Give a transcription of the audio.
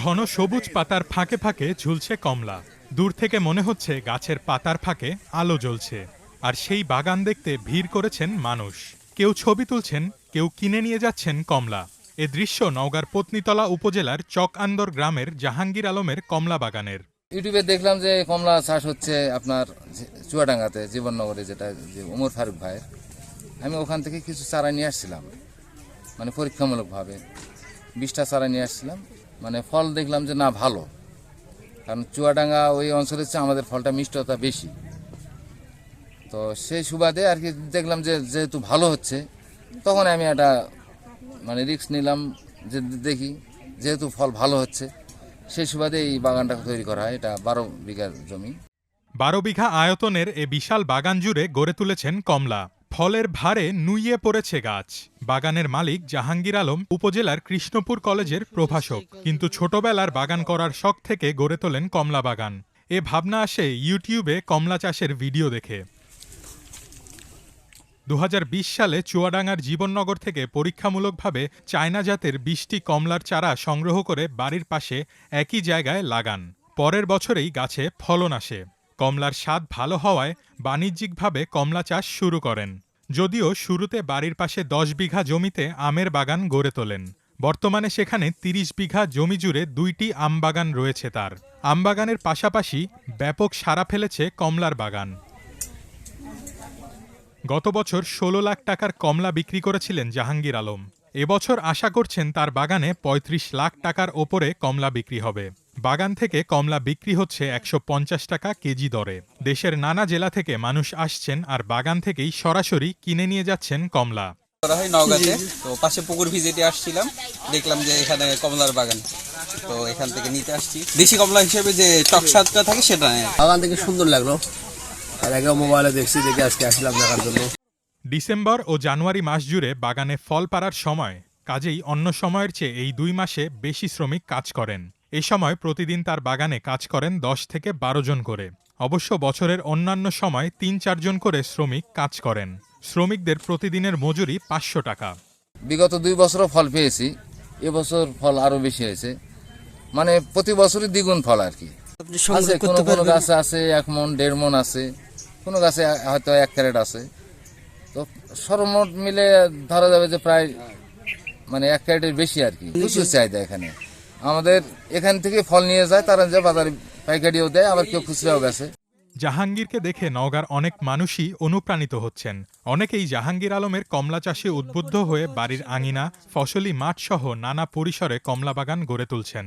ঘন সবুজ পাতার ফাঁকে ফাঁকে ঝুলছে কমলা। দূর থেকে মনে হচ্ছে গাছের পাতার ফাঁকে আলো জ্বলছে, আর সেই বাগান দেখতে ভিড় করেছেন মানুষ। কেউ ছবি তুলছেন, কেউ কিনে নিয়ে যাচ্ছেন কমলা। এ দৃশ্য নওগাঁর পত্নীতলা উপজেলার চক আন্দর গ্রামের জাহাঙ্গীর আলমের কমলা বাগানের। ইউটিউবে দেখলাম যে কমলা চাষ হচ্ছে আপনার চুয়াডাঙ্গাতে, জীবননগরে যেটা যে উমর ফারুক ভাইয়ের। আমি ওখান থেকে কিছু চারা নিয়ে আসছিলাম মানে পরীক্ষামূলকভাবে। বিশটা চারা নিয়ে আসছিলাম মানে ফল দেখলাম যে না, ভালো। কারণ চুয়াডাঙ্গা ওই অঞ্চলের চেয়ে আমাদের ফলটা মিষ্টতা বেশি। তো সেই সুবাদে আর কি দেখলাম যে, যেহেতু ভালো হচ্ছে, তখন আমি একটা মানে রিস্ক নিলাম যে দেখি যেহেতু ফল ভালো হচ্ছে, সেই সুবাদে এই বাগানটা তৈরি করা হয়। এটা বারো বিঘা জমি। বারো বিঘা আয়তনের এ বিশাল বাগান জুড়ে গড়ে তুলেছেন কমলা। ফলের ভারে নুইয়ে পড়েছে গাছ। বাগানের মালিক জাহাঙ্গীর আলম উপজেলার কৃষ্ণপুর কলেজের প্রভাষক। কিন্তু ছোটবেলার বাগান করার শখ থেকে গড়ে তোলেন কমলা বাগান। এ ভাবনা আসে ইউটিউবে কমলা চাষের ভিডিও দেখে। দু হাজার বিশ সালে চুয়াডাঙ্গার জীবননগর থেকে পরীক্ষামূলকভাবে চায়না জাতের বিশটি কমলার চারা সংগ্রহ করে বাড়ির পাশে একই জায়গায় লাগান। পরের বছরেই গাছে ফলন আসে। কমলার স্বাদ ভালো হওয়ায় বাণিজ্যিকভাবে কমলা চাষ শুরু করেন। যদিও শুরুতে বাড়ির পাশে দশ বিঘা জমিতে আমের বাগান গড়ে তোলেন। বর্তমানে সেখানে তিরিশ বিঘা জমি জুড়ে দুইটি আম বাগান রয়েছে তার। আমবাগানের পাশাপাশি ব্যাপক সাড়া ফেলেছে কমলার বাগান। গত বছর ষোলো লাখ টাকার কমলা বিক্রি করেছিলেন জাহাঙ্গীর আলম। এবছর আশা করছেন তার বাগানে ৩৫ লাখ টাকার ওপরে কমলা বিক্রি হবে। বাগান থেকে কমলা বিক্রি হচ্ছে একশো পঞ্চাশ টাকা কেজি দরে। দেশের নানা জেলা থেকে মানুষ আসছেন আর বাগান থেকেই সরাসরি কিনে নিয়ে যাচ্ছেন কমলা। করা হয় নওগাঁতে। তো পাশে পুকুর ভিজিটে আসছিলাম। দেখলাম যে এখানে কমলার বাগান। তো এখান থেকে নিতে আসছি। দেশি কমলা হিসেবে যে টক স্বাদটা থাকে সেটা নেই বাগান থেকে সুন্দর লাগল। আর আগে মোবাইলে দেখছি দেখে আজকে আসলাম দেখার জন্য। ডিসেম্বর ও জানুয়ারি মাস জুড়ে বাগানে ফল পাড়ার সময় কাজেই অন্য সময়ের চেয়ে এই দুই মাসে বেশি শ্রমিক কাজ করেন। এ সময় প্রতিদিন তার বাগানে কাজ করেন দশ থেকে বারো জন করে। অবশ্য বছরের অন্যান্য সময় তিন চারজন করে শ্রমিক কাজ করেন। শ্রমিকদের প্রতিদিনের মজুরি পাঁচশো টাকা। বিগত দুই বছরও ফল পেয়েছি। এবছর ফল আরও বেশি হয়েছে। মানে প্রতি বছরই দ্বিগুণ ফল আর কি। আছে কোনো কোনো গাছে আছে এক মন দেড় মন আছে। কোনো গাছে হয়তো এক ক্যারেট আছে। তো সর্বমোট মিলে ধরা যাবে যে প্রায় মানে এক ক্যারেটের বেশি আর কি। প্রচুর চাহিদা এখানে। আমাদের এখান থেকে ফল নিয়ে যায়, তারা যে বাজারে পাইকারিও দেয়, আবার কেউ খুচরাও গেছে জাহাঙ্গীরকে দেখে নওগাঁর অনেক মানুষই অনুপ্রাণিত হচ্ছেন। অনেকেই জাহাঙ্গীর আলমের কমলা চাষে উদ্বুদ্ধ হয়ে বাড়ির আঙিনা, ফসলি মাঠসহ নানা পরিসরে কমলা বাগান গড়ে তুলছেন।